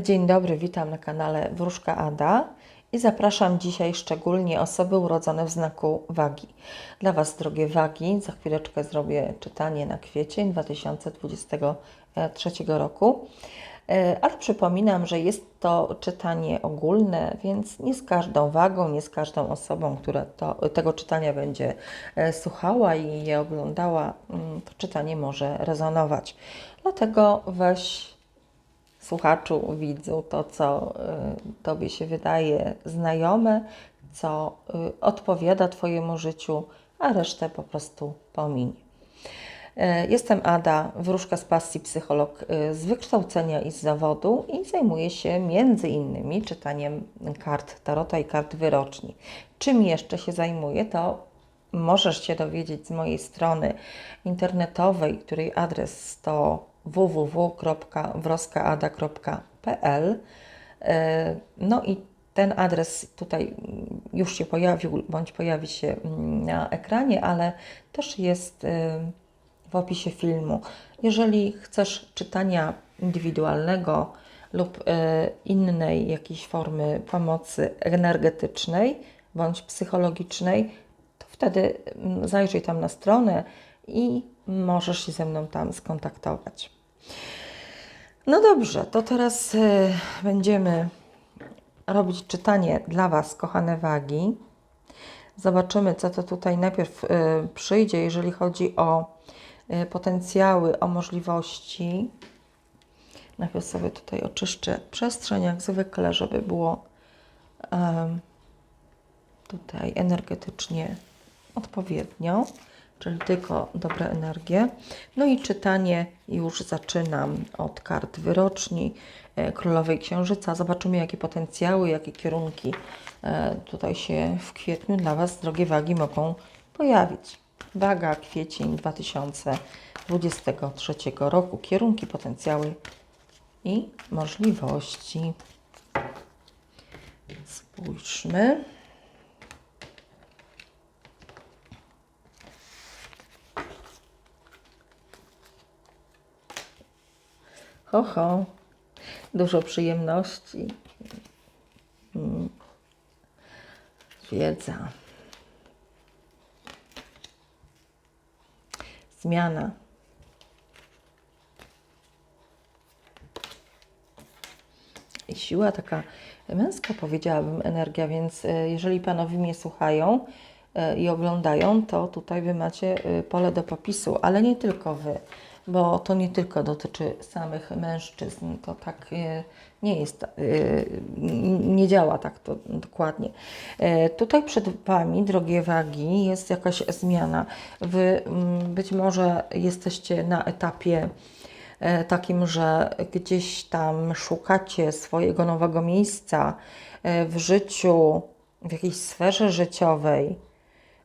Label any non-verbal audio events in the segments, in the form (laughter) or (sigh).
Dzień dobry, witam na kanale Wróżka Ada i zapraszam dzisiaj szczególnie osoby urodzone w znaku wagi. Dla Was, drogie wagi, za chwileczkę zrobię czytanie na kwiecień 2023 roku. E, Ale przypominam, że jest to czytanie ogólne, więc nie z każdą wagą, nie z każdą osobą, która to, tego czytania będzie e, słuchała i je oglądała, mm, to czytanie może rezonować. Dlatego weź słuchaczu, widzu, to co y, Tobie się wydaje znajome, co y, odpowiada Twojemu życiu, a resztę po prostu pomiń. Y, Jestem Ada, wróżka z pasji, psycholog z wykształcenia i z zawodu i zajmuję się między innymi czytaniem kart Tarota i kart wyroczni. Czym jeszcze się zajmuję, to możesz się dowiedzieć z mojej strony internetowej, której adres to www.wroskaada.pl. E, No i ten adres tutaj już się pojawił, bądź pojawi się mm, na ekranie, ale też jest e, w opisie filmu. Jeżeli chcesz czytania indywidualnego lub e, innej jakiejś formy pomocy energetycznej bądź psychologicznej, to wtedy mm, zajrzyj tam na stronę i możesz się ze mną tam skontaktować. No dobrze, to teraz y, będziemy robić czytanie dla Was, kochane wagi. Zobaczymy, co to tutaj najpierw y, przyjdzie, jeżeli chodzi o y, potencjały, o możliwości. Najpierw sobie tutaj oczyszczę przestrzeń, jak zwykle, żeby było tutaj energetycznie odpowiednio, czyli tylko dobre energie. No i czytanie już zaczynam od kart wyroczni e, Królowej Księżyca. Zobaczymy, jakie potencjały, jakie kierunki e, tutaj się w kwietniu dla Was, drogie wagi, mogą pojawić. Waga, kwiecień 2023 roku. Kierunki, potencjały i możliwości. Spójrzmy. Ho, ho. Dużo przyjemności. Mm. Wiedza. Zmiana. I siła taka męska, powiedziałabym, energia, więc e, jeżeli panowie mnie słuchają e, i oglądają, to tutaj wy macie e, pole do popisu, ale nie tylko wy, bo to nie tylko dotyczy samych mężczyzn, to tak e, nie jest, e, nie działa tak to dokładnie. E, Tutaj przed Wami, drogie wagi, jest jakaś zmiana. Wy być może jesteście na etapie takim, że gdzieś tam szukacie swojego nowego miejsca w życiu, w jakiejś sferze życiowej,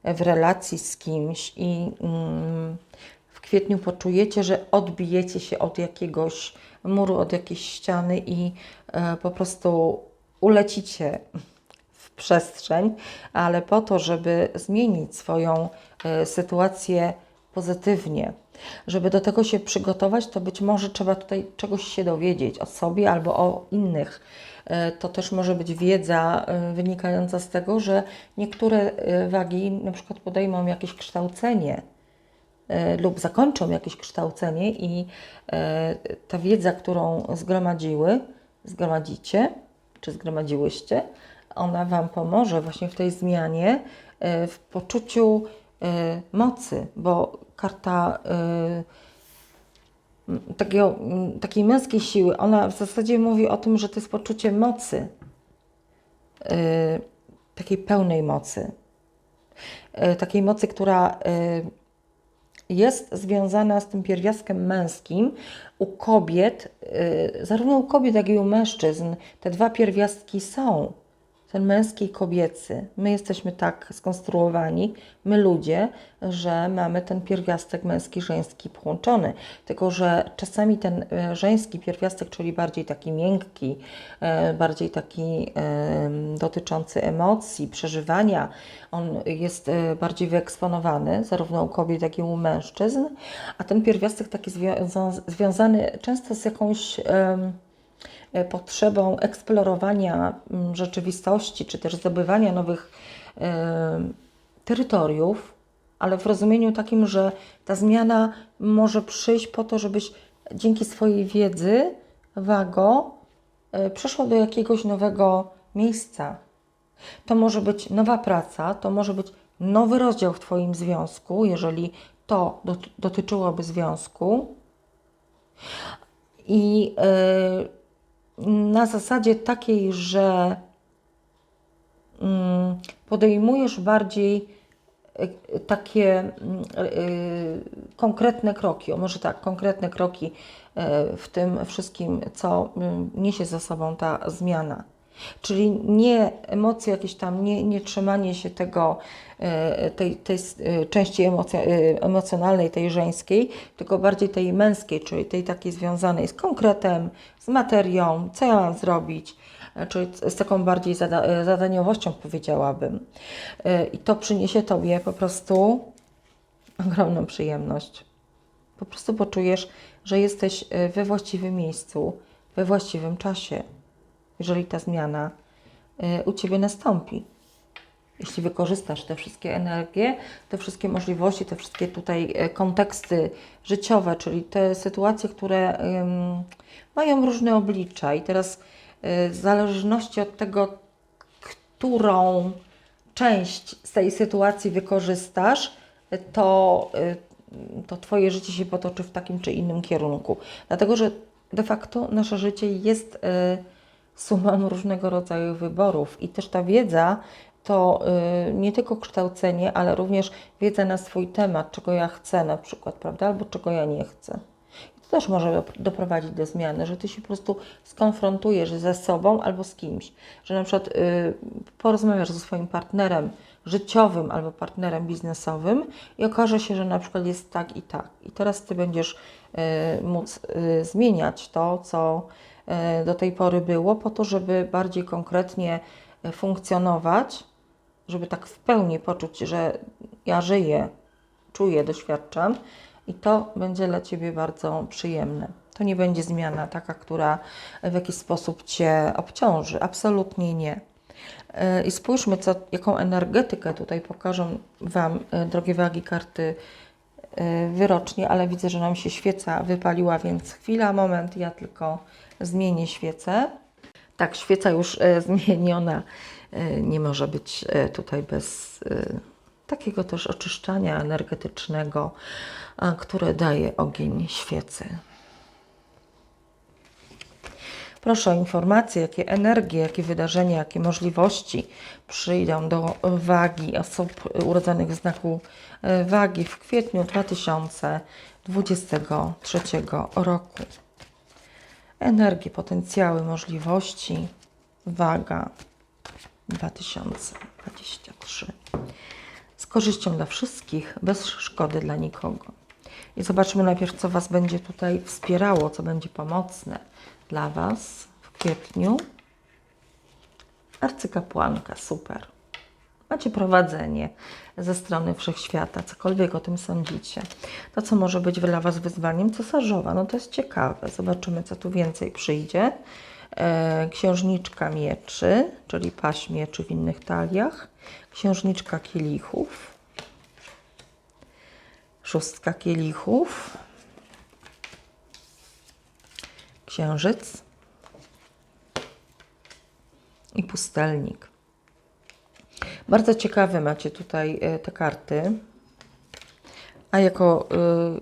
w relacji z kimś i mm, w kwietniu poczujecie, że odbijecie się od jakiegoś muru, od jakiejś ściany i e, po prostu ulecicie w przestrzeń, ale po to, żeby zmienić swoją e, sytuację pozytywnie, żeby do tego się przygotować, to być może trzeba tutaj czegoś się dowiedzieć o sobie albo o innych. E, To też może być wiedza wynikająca z tego, że niektóre wagi na przykład podejmą jakieś kształcenie lub zakończą jakieś kształcenie i e, ta wiedza, którą zgromadziły, zgromadzicie, czy zgromadziłyście, ona Wam pomoże właśnie w tej zmianie, e, w poczuciu e, mocy, bo karta e, takiego, takiej męskiej siły, ona w zasadzie mówi o tym, że to jest poczucie mocy, e, takiej pełnej mocy, e, takiej mocy, która e, jest związana z tym pierwiastkiem męskim. U kobiet, y, zarówno u kobiet, jak i u mężczyzn, te dwa pierwiastki są. Ten męski i kobiecy. My jesteśmy tak skonstruowani, my ludzie, że mamy ten pierwiastek męski, żeński połączony. Tylko, że czasami ten e, żeński pierwiastek, czyli bardziej taki miękki, e, bardziej taki e, dotyczący emocji, przeżywania, on jest bardziej wyeksponowany, zarówno u kobiet, jak i u mężczyzn, a ten pierwiastek taki zwią- związany często z jakąś potrzebą eksplorowania mm, rzeczywistości, czy też zdobywania nowych e, terytoriów, ale w rozumieniu takim, że ta zmiana może przyjść po to, żebyś dzięki swojej wiedzy, wago, e, przeszła do jakiegoś nowego miejsca. To może być nowa praca, to może być nowy rozdział w Twoim związku, jeżeli to dot- dotyczyłoby związku. I e, na zasadzie takiej, że mm, podejmujesz bardziej e, takie mm, e, konkretne kroki, o może tak, konkretne kroki e, w tym wszystkim, co mm, niesie za sobą ta zmiana. Czyli nie emocje jakieś tam, nie, nie trzymanie się tego, e, tej, tej e, części e, emocjonalnej, tej żeńskiej, tylko bardziej tej męskiej, czyli tej takiej związanej z konkretem, z materią, co ja mam zrobić, czyli z taką bardziej zada, zadaniowością powiedziałabym. I to przyniesie Tobie po prostu ogromną przyjemność. Po prostu poczujesz, że jesteś we właściwym miejscu, we właściwym czasie, jeżeli ta zmiana e, u Ciebie nastąpi. Jeśli wykorzystasz te wszystkie energie, te wszystkie możliwości, te wszystkie tutaj e, konteksty życiowe, czyli te sytuacje, które mają różne oblicza i teraz e, w zależności od tego, którą część z tej sytuacji wykorzystasz, to, y, to Twoje życie się potoczy w takim czy innym kierunku. Dlatego, że de facto nasze życie jest y, sumą różnego rodzaju wyborów i też ta wiedza to y, nie tylko kształcenie, ale również wiedza na swój temat, czego ja chcę na przykład, prawda, albo czego ja nie chcę. I to też może dop- doprowadzić do zmiany, że ty się po prostu skonfrontujesz ze sobą albo z kimś, że na przykład y, porozmawiasz ze swoim partnerem życiowym albo partnerem biznesowym i okaże się, że na przykład jest tak i tak. I teraz ty będziesz y, móc zmieniać to, co do tej pory było, po to, żeby bardziej konkretnie y, funkcjonować, żeby tak w pełni poczuć, że ja żyję, czuję, doświadczam i to będzie dla Ciebie bardzo przyjemne. To nie będzie zmiana taka, która w jakiś sposób Cię obciąży. Absolutnie nie. E, I spójrzmy, co, jaką energetykę tutaj pokażą Wam, e, drogie wagi, karty e, wyrocznie, ale widzę, że nam się świeca wypaliła, więc chwila, moment, ja tylko zmienię świecę. Tak, świeca już e, (laughs) zmieniona e, nie może być tutaj bez takiego też oczyszczania energetycznego, które daje ogień świecy. Proszę o informacje, jakie energie, jakie wydarzenia, jakie możliwości przyjdą do wagi osób urodzonych w znaku e, wagi w kwietniu 2023 roku. Energie, potencjały, możliwości, waga 2023. Z korzyścią dla wszystkich, bez szkody dla nikogo. I zobaczmy najpierw, co Was będzie tutaj wspierało, co będzie pomocne dla Was w kwietniu. Arcykapłanka, super. Macie prowadzenie ze strony wszechświata, cokolwiek o tym sądzicie. To, co może być dla Was wyzwaniem, cesarzowa, no to jest ciekawe. Zobaczymy, co tu więcej przyjdzie. E, księżniczka mieczy, czyli paść mieczy w innych taliach. Księżniczka kielichów. Szóstka kielichów. Księżyc. I pustelnik. Bardzo ciekawe macie tutaj e, te karty. A jako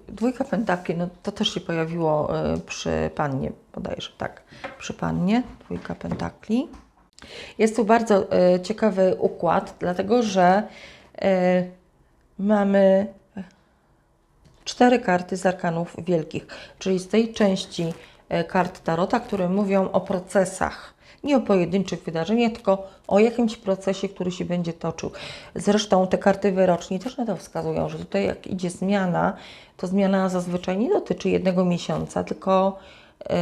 y, dwójka pentakli, no to też się pojawiło y, przy pannie, bodajże tak, przy pannie, dwójka pentakli. Jest tu bardzo y, ciekawy układ, dlatego że y, mamy cztery karty z arkanów wielkich, czyli z tej części kart Tarota, które mówią o procesach. Nie o pojedynczych wydarzeniach, tylko o jakimś procesie, który się będzie toczył. Zresztą te karty wyroczni też na to wskazują, że tutaj jak idzie zmiana, to zmiana zazwyczaj nie dotyczy jednego miesiąca, tylko e,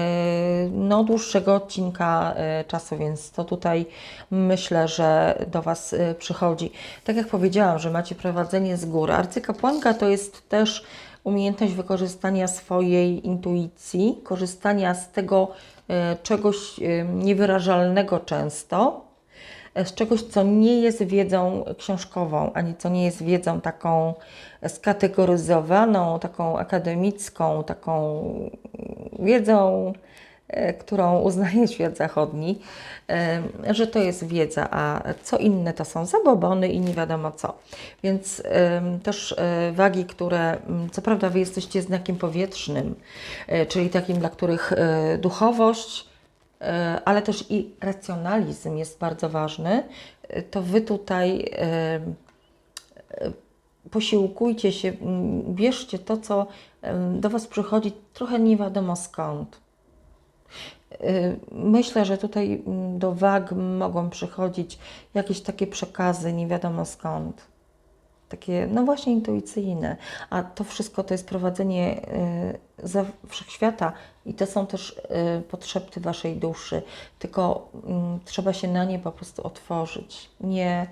no, dłuższego odcinka e, czasu, więc to tutaj myślę, że do Was e, przychodzi. Tak jak powiedziałam, że macie prowadzenie z góry. Arcykapłanka to jest też umiejętność wykorzystania swojej intuicji, korzystania z tego e, czegoś e, niewyrażalnego często, e, z czegoś, co nie jest wiedzą książkową, ani co nie jest wiedzą taką skategoryzowaną, taką akademicką, taką wiedzą, którą uznaje (laughs) świat zachodni, e, że to jest wiedza, a co inne to są zabobony i nie wiadomo co. Więc też e, wagi, które, co prawda Wy jesteście znakiem powietrznym, e, czyli takim, dla których e, duchowość, e, ale też i racjonalizm jest bardzo ważny, e, to Wy tutaj e, posiłkujcie się, bierzcie to, co do Was przychodzi trochę nie wiadomo skąd. Y, Myślę, że tutaj mm, do wag mogą przychodzić jakieś takie przekazy nie wiadomo skąd. Takie, no właśnie, intuicyjne. A to wszystko to jest prowadzenie y, ze wszechświata i to są też y, potrzeby Waszej duszy. Tylko mm, trzeba się na nie po prostu otworzyć. Nie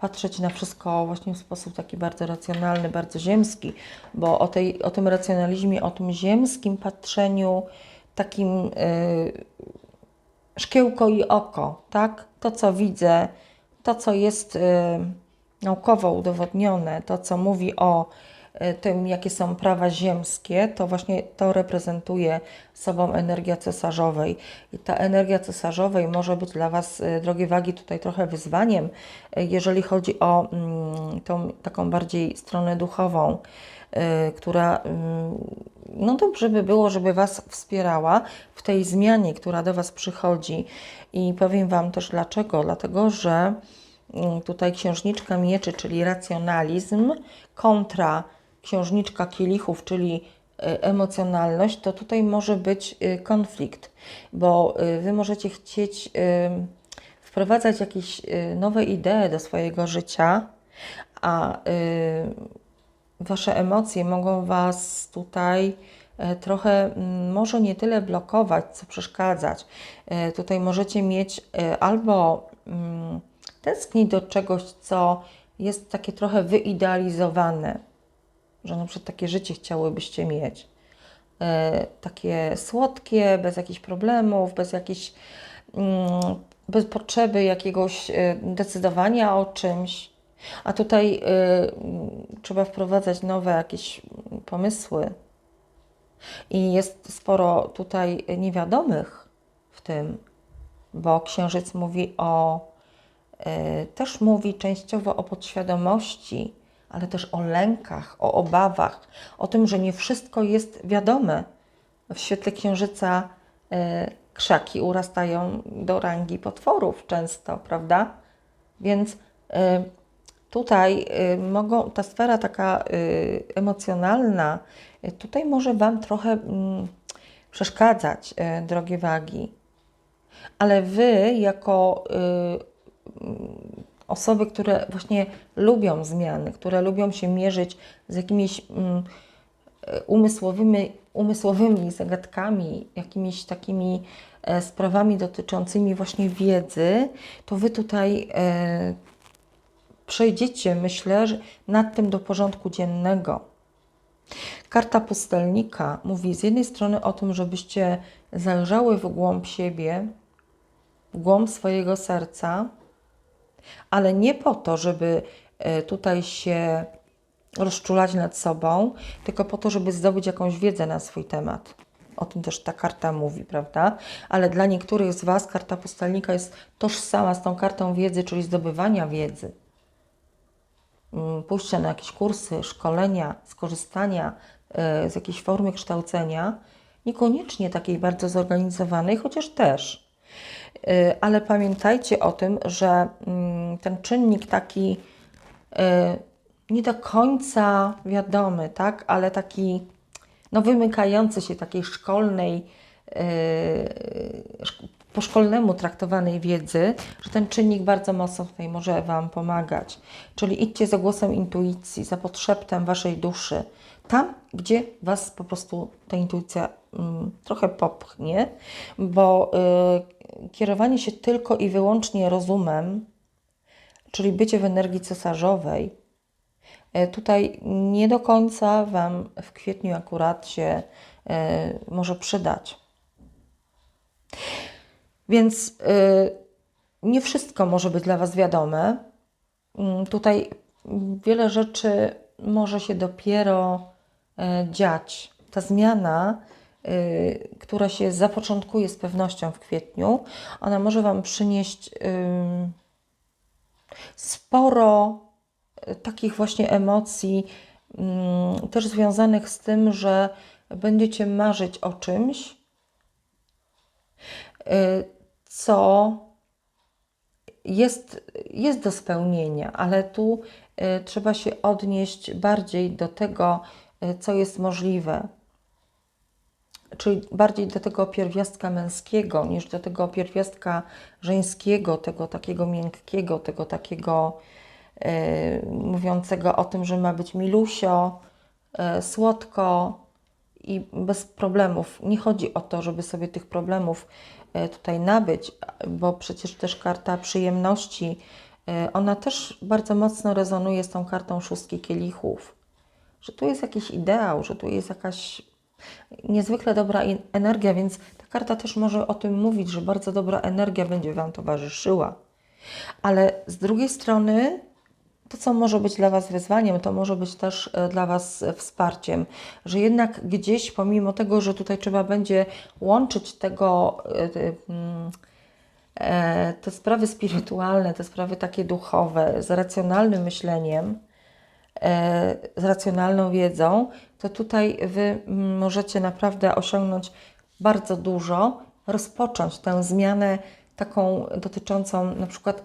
patrzeć na wszystko właśnie w sposób taki bardzo racjonalny, bardzo ziemski, bo o, tej, o tym racjonalizmie, o tym ziemskim patrzeniu, takim y, szkiełko i oko, tak? To, co widzę, to, co jest y, naukowo udowodnione, to, co mówi o tym, jakie są prawa ziemskie, to właśnie to reprezentuje sobą energia cesarzowej. I ta energia cesarzowej może być dla Was, y, drogie wagi, tutaj trochę wyzwaniem, y, jeżeli chodzi o mm, tą taką bardziej stronę duchową, która y, no dobrze by było, żeby Was wspierała w tej zmianie, która do Was przychodzi. I powiem Wam też dlaczego. Dlatego, że mm, tutaj księżniczka mieczy, czyli racjonalizm, kontra księżniczka kielichów, czyli y, emocjonalność, to tutaj może być y, konflikt, bo y, Wy możecie chcieć wprowadzać jakieś nowe idee do swojego życia, a Wasze emocje mogą Was tutaj e, trochę, może nie tyle blokować, co przeszkadzać. E, Tutaj możecie mieć e, albo tęsknić do czegoś, co jest takie trochę wyidealizowane, że na przykład takie życie chciałybyście mieć. E, Takie słodkie, bez jakichś problemów, bez jakichś, mm, bez potrzeby jakiegoś e, decydowania o czymś. A tutaj y, mm, trzeba wprowadzać nowe jakieś pomysły. I jest sporo tutaj niewiadomych w tym, bo księżyc mówi o, też mówi częściowo o podświadomości, ale też o lękach, o obawach, o tym, że nie wszystko jest wiadome. W świetle księżyca y, krzaki urastają do rangi potworów często, prawda? Więc y, tutaj y, mogą, ta sfera taka y, emocjonalna, y, tutaj może Wam trochę mm, przeszkadzać, y, drogie wagi. Ale Wy, jako y, osoby, które właśnie lubią zmiany, które lubią się mierzyć z jakimiś mm, y, umysłowymi, umysłowymi zagadkami, jakimiś takimi e, sprawami dotyczącymi właśnie wiedzy, to Wy tutaj e, przejdziecie, myślę, nad tym do porządku dziennego. Karta pustelnika mówi z jednej strony o tym, żebyście zajrzały w głąb siebie, w głąb swojego serca, ale nie po to, żeby e, tutaj się rozczulać nad sobą, tylko po to, żeby zdobyć jakąś wiedzę na swój temat. O tym też ta karta mówi, prawda? Ale dla niektórych z Was karta pustelnika jest tożsama z tą kartą wiedzy, czyli zdobywania wiedzy mm, pójścia na jakieś kursy, szkolenia, skorzystania e, z jakiejś formy kształcenia, niekoniecznie takiej bardzo zorganizowanej, chociaż też. E, Ale pamiętajcie o tym, że mm, ten czynnik taki e, nie do końca wiadomy, tak, ale taki no, wymykający się takiej szkolnej, szk- po szkolnemu traktowanej wiedzy, że ten czynnik bardzo mocno tutaj może Wam pomagać. Czyli idźcie za głosem intuicji, za podszeptem Waszej duszy, tam, gdzie Was po prostu ta intuicja mm, trochę popchnie, bo y, kierowanie się tylko i wyłącznie rozumem, czyli bycie w energii cesarzowej, E, Tutaj nie do końca Wam w kwietniu akurat się e, może przydać. Więc e, nie wszystko może być dla Was wiadome. Mm, Tutaj wiele rzeczy może się dopiero dziać. Ta zmiana, która się zapoczątkuje z pewnością w kwietniu, ona może Wam przynieść ym, sporo y, takich właśnie emocji, też związanych z tym, że będziecie marzyć o czymś, y, co jest, jest do spełnienia, ale tu y, trzeba się odnieść bardziej do tego, y, co jest możliwe. Czyli bardziej do tego pierwiastka męskiego niż do tego pierwiastka żeńskiego, tego takiego miękkiego, tego takiego y, mówiącego o tym, że ma być milusio, y, słodko i bez problemów. Nie chodzi o to, żeby sobie tych problemów e, tutaj nabyć, bo przecież też karta przyjemności, e, ona też bardzo mocno rezonuje z tą kartą szóstki kielichów. Że tu jest jakiś ideał, że tu jest jakaś niezwykle dobra energia, więc ta karta też może o tym mówić, że bardzo dobra energia będzie Wam towarzyszyła. Ale z drugiej strony, to co może być dla Was wyzwaniem, to może być też e, dla Was wsparciem, że jednak gdzieś, pomimo tego, że tutaj trzeba będzie łączyć tego, e, te, mm, e, te sprawy spirytualne, te sprawy takie duchowe z racjonalnym myśleniem, z racjonalną wiedzą, to tutaj Wy możecie naprawdę osiągnąć bardzo dużo, rozpocząć tę zmianę taką dotyczącą na przykład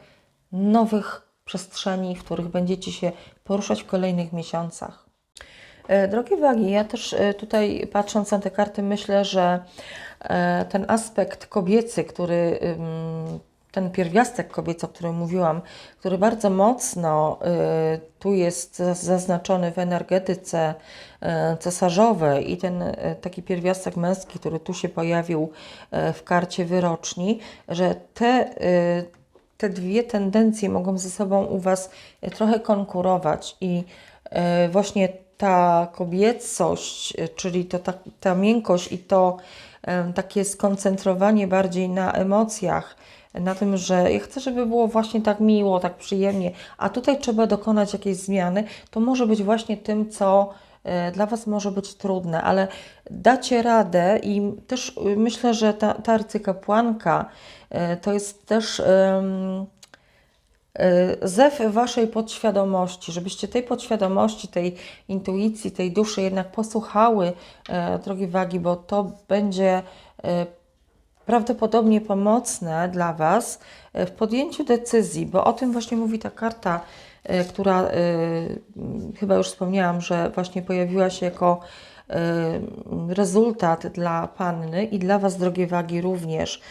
nowych przestrzeni, w których będziecie się poruszać w kolejnych miesiącach. E, Drogie wagi, ja też e, tutaj patrząc na te karty myślę, że e, ten aspekt kobiecy, który ten pierwiastek kobiecy, o którym mówiłam, który bardzo mocno y, tu jest za- zaznaczony w energetyce y, cesarzowej i ten y, taki pierwiastek męski, który tu się pojawił y, w karcie wyroczni, że te, y, te dwie tendencje mogą ze sobą u Was y, trochę konkurować i y, właśnie ta kobiecość, y, czyli to ta, ta miękkość i to em, takie skoncentrowanie bardziej na emocjach, na tym, że ja chcę, żeby było właśnie tak miło, tak przyjemnie, a tutaj trzeba dokonać jakiejś zmiany, to może być właśnie tym, co e, dla Was może być trudne, ale dacie radę i też y, myślę, że ta, ta arcykapłanka e, to jest też. e, zew waszej podświadomości, żebyście tej podświadomości, tej intuicji, tej duszy jednak posłuchały, drogie wagi, bo to będzie prawdopodobnie pomocne dla Was e, w podjęciu decyzji, bo o tym właśnie mówi ta karta, e, która e, chyba już wspomniałam, że właśnie pojawiła się jako rezultat dla Panny i dla Was, drogie wagi, również.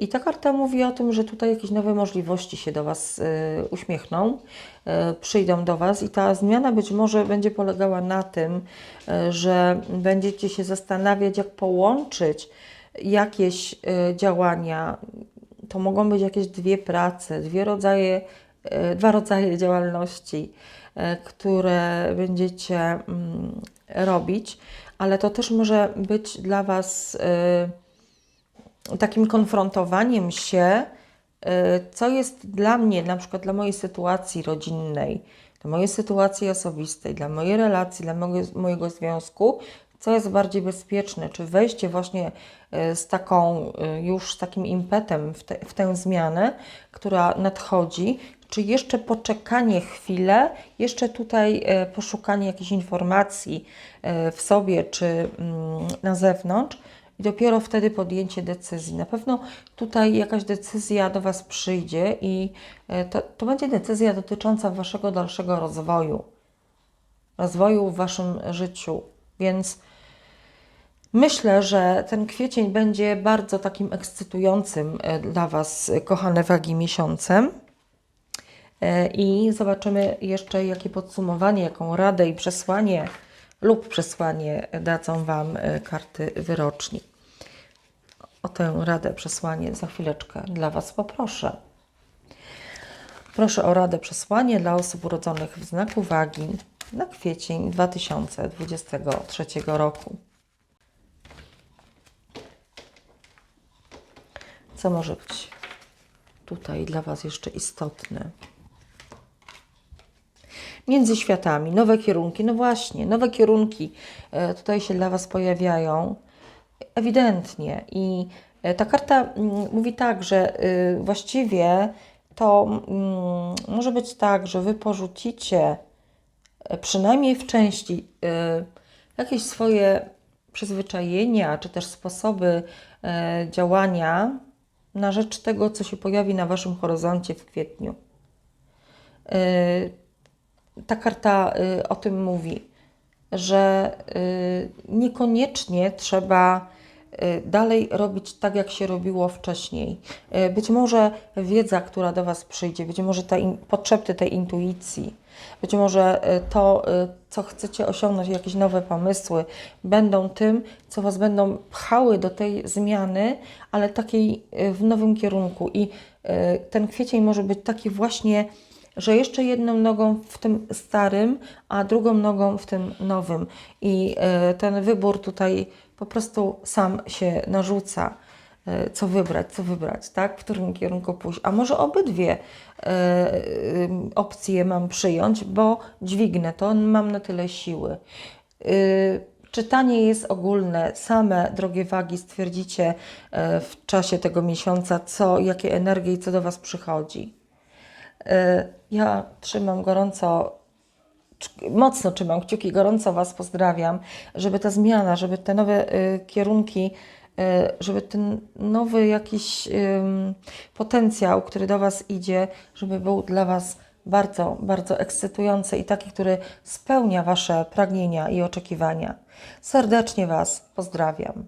I ta karta mówi o tym, że tutaj jakieś nowe możliwości się do Was uśmiechną, przyjdą do Was i ta zmiana być może będzie polegała na tym, że będziecie się zastanawiać, jak połączyć jakieś e, działania. To mogą być jakieś dwie prace, dwie rodzaje, e, dwa rodzaje działalności, e, które będziecie mm, robić, ale to też może być dla Was takim konfrontowaniem się, y, co jest dla mnie, na przykład dla mojej sytuacji rodzinnej, dla mojej sytuacji osobistej, dla mojej relacji, dla mojego, mojego związku, co jest bardziej bezpieczne, czy wejście właśnie y, z taką, y, już z takim impetem w, te, w tę zmianę, która nadchodzi, czy jeszcze poczekanie chwilę, jeszcze tutaj e, poszukanie jakichś informacji e, w sobie czy mm, na zewnątrz, i dopiero wtedy podjęcie decyzji. Na pewno tutaj jakaś decyzja do Was przyjdzie i e, to, to będzie decyzja dotycząca Waszego dalszego rozwoju, rozwoju w Waszym życiu. Więc myślę, że ten kwiecień będzie bardzo takim ekscytującym e, dla Was, kochane wagi, miesiącem. E, I zobaczymy jeszcze, jakie podsumowanie, jaką radę i przesłanie lub przesłanie dadzą Wam e, karty wyroczni. O tę radę, przesłanie za chwileczkę dla Was poproszę. Proszę o radę przesłanie dla osób urodzonych w znaku wagi na kwiecień 2023 roku. Co może być tutaj dla Was jeszcze istotne? Między światami, nowe kierunki, no właśnie, nowe kierunki e, tutaj się dla Was pojawiają, ewidentnie. I e, ta karta mm, mówi tak, że y, właściwie to mm, może być tak, że Wy porzucicie e, przynajmniej w części y, jakieś swoje przyzwyczajenia, czy też sposoby działania na rzecz tego, co się pojawi na Waszym horyzoncie w kwietniu. Y, ta karta y, o tym mówi, że y, niekoniecznie trzeba dalej robić tak, jak się robiło wcześniej. Być może wiedza, która do Was przyjdzie, być może te potrzeby tej intuicji, być może y, to, y, co chcecie osiągnąć, jakieś nowe pomysły, będą tym, co Was będą pchały do tej zmiany, ale takiej y, w nowym kierunku. I ten kwiecień może być taki właśnie że jeszcze jedną nogą w tym starym, a drugą nogą w tym nowym. I ten wybór tutaj po prostu sam się narzuca. E, Co wybrać, co wybrać, tak? W którym kierunku pójść. A może obydwie e, e, opcje mam przyjąć, bo dźwignę to, mam na tyle siły. Czytanie jest ogólne, same drogie wagi stwierdzicie w czasie tego miesiąca, co, jakie energie i co do Was przychodzi. Ja trzymam gorąco, mocno trzymam kciuki, gorąco Was pozdrawiam, żeby ta zmiana, żeby te nowe kierunki, żeby ten nowy jakiś potencjał, który do Was idzie, żeby był dla Was bardzo, bardzo ekscytujący i taki, który spełnia Wasze pragnienia i oczekiwania. Serdecznie Was pozdrawiam.